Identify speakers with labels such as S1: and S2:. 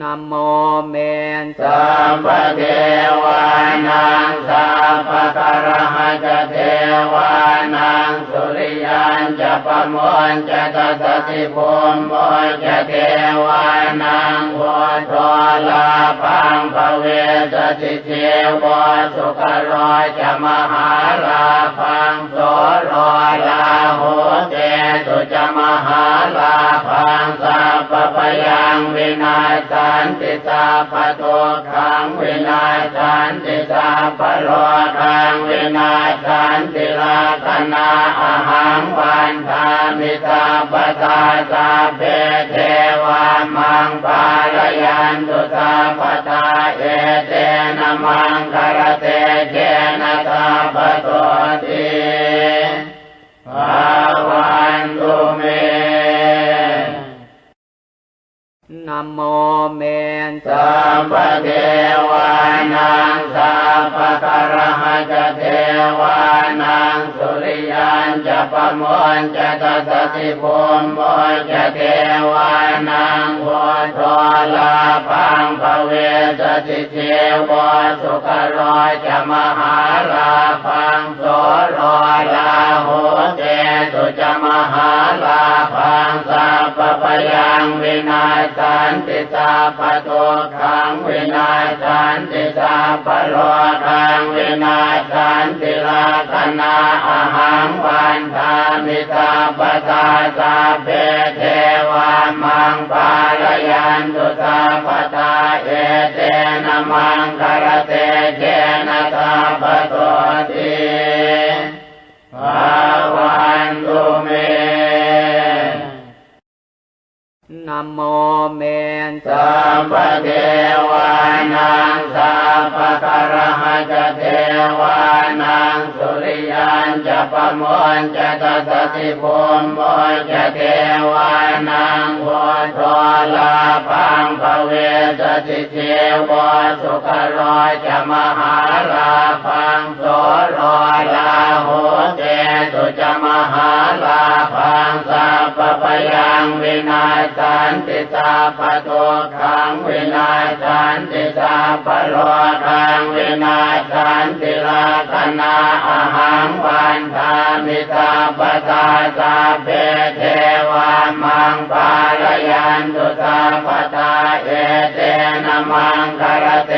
S1: นโมเมน
S2: สัมปเทวานังสัพพะกระหะจเทวานังสุริยันจะปะมนจะตสติภูมิโมจะเทวานังโวทลาพังภเวสติเทวสุขโรจะมหาลาพังโสโรลาโหเตสุจะมหาลาพังส ปยังวินาสันติสาปะโตขังวินาสันติสาปโลขังวินาสันติลาคนาอาหังวันทามิตาปตาสาเพเทวามังปาลยันตุสาปตาเอเตนะมังคารเต นะโม
S1: เมน
S2: สัมปเทวานังสัพพะระหะจะเทวานังสุริยันจะปะมนจะตสติภูมิโมจะเทวานังโวทลาพังภเวสติเทวสุขโรจะมหาลาพัง สัพพปยังวินาสันติสาปโตขังวินาสันติสาปโลขังวินาสันติลาคนาอาหังวันทามิตาปตาสาเพเทวามังปาลยันตุสาปตาเอเตนะมังคารเตเจ นะโม
S1: เมน
S2: สัมปเทวานังสัพพกรหะจเทวานังสุริยันจะปะมนจะตสติภูมิโมจะเทวานังโวทลาพังภเวสติเทวสุขโรจะมหาลาพังโสโรลาโหเตสุจะมหาลา ยังวินาสันติสาปะโตขังวินาสันติสาปโลขังวินาสันติลาคนาอาหังวันทามิตาปตาสาเพเทวามังปาลยันตุสาปตาเอเตนะมังคารเต